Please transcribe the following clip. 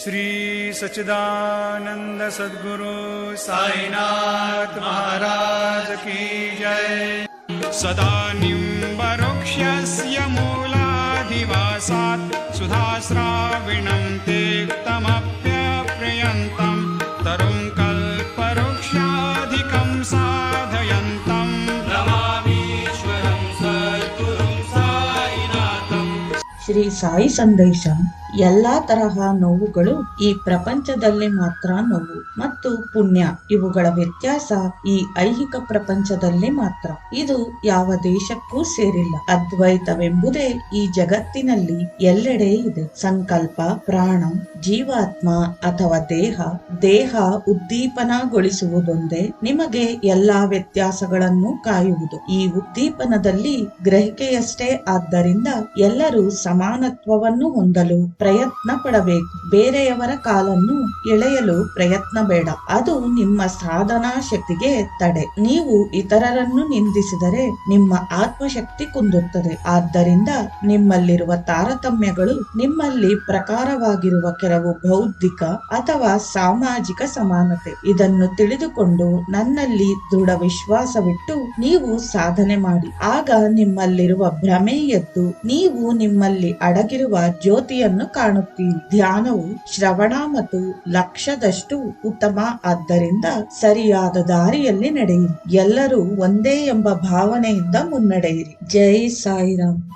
श्री सचिदानंद सदगुरु साईनाथ महाराज की जय। सदा निम्बरुक्षस्य मूलाधिवासा सुधा श्राविण तरुं कल्पवृक्षाधिकं साधयन्तम् नमामीश्वरं श्री साई संदेशम। ಎಲ್ಲಾ ತರಹ ನೋವುಗಳು ಈ ಪ್ರಪಂಚದಲ್ಲಿ ಮಾತ್ರ ನೋವು ಮತ್ತು ಪುಣ್ಯ. ಇವುಗಳ ವ್ಯತ್ಯಾಸ ಈ ಐಹಿಕ ಪ್ರಪಂಚದಲ್ಲಿ ಮಾತ್ರ. ಇದು ಯಾವ ದೇಶಕ್ಕೂ ಸೇರಿಲ್ಲ. ಅದ್ವೈತವೆಂಬುದೇ ಈ ಜಗತ್ತಿನಲ್ಲಿ ಎಲ್ಲೆಡೆ ಇದೆ. ಸಂಕಲ್ಪ, ಪ್ರಾಣ, ಜೀವಾತ್ಮ ಅಥವಾ ದೇಹ ದೇಹ ಉದ್ದೀಪನಗೊಳಿಸುವುದೊಂದೇ ನಿಮಗೆ ಎಲ್ಲಾ ವ್ಯತ್ಯಾಸಗಳನ್ನು ಕಾಯುವುದು. ಈ ಉದ್ದೀಪನದಲ್ಲಿ ಗ್ರಹಿಕೆಯಷ್ಟೇ. ಆದ್ದರಿಂದ ಎಲ್ಲರೂ ಸಮಾನತ್ವವನ್ನು ಹೊಂದಲು ಪ್ರಯತ್ನ ಪಡಬೇಕು. ಬೇರೆಯವರ ಕಾಲನ್ನು ಎಳೆಯಲು ಪ್ರಯತ್ನ ಬೇಡ. ಅದು ನಿಮ್ಮ ಸಾಧನಾ ಶಕ್ತಿಗೆ ತಡೆ. ನೀವು ಇತರರನ್ನು ನಿಂದಿಸಿದರೆ ನಿಮ್ಮ ಆತ್ಮಶಕ್ತಿ ಕುಂದುತ್ತದೆ. ಆದ್ದರಿಂದ ನಿಮ್ಮಲ್ಲಿರುವ ತಾರತಮ್ಯಗಳು ನಿಮ್ಮಲ್ಲಿ ಪ್ರಕಾರವಾಗಿರುವ ಕೆಲವು ಬೌದ್ಧಿಕ ಅಥವಾ ಸಾಮಾಜಿಕ ಸಮಾನತೆ. ಇದನ್ನು ತಿಳಿದುಕೊಂಡು ನನ್ನಲ್ಲಿ ದೃಢ ವಿಶ್ವಾಸವಿಟ್ಟು ನೀವು ಸಾಧನೆ ಮಾಡಿ. ಆಗ ನಿಮ್ಮಲ್ಲಿರುವ ಭ್ರಮೆ ಎದ್ದು ನೀವು ನಿಮ್ಮಲ್ಲಿ ಅಡಗಿರುವ ಜ್ಯೋತಿಯನ್ನು ಕಾಣುತ್ತೀರಿ ಧ್ಯಾನವು ಶ್ರವಣ ಮತ್ತು ಲಕ್ಷದಷ್ಟು ಉತ್ತಮ. ಆದ್ದರಿಂದ ಸರಿಯಾದ ದಾರಿಯಲ್ಲಿ ನಡೆಯಿರಿ. ಎಲ್ಲರೂ ಒಂದೇ ಎಂಬ ಭಾವನೆಯಿಂದ ಮುನ್ನಡೆಯಿರಿ. ಜೈ ಸಾಯಿರಾಮ್.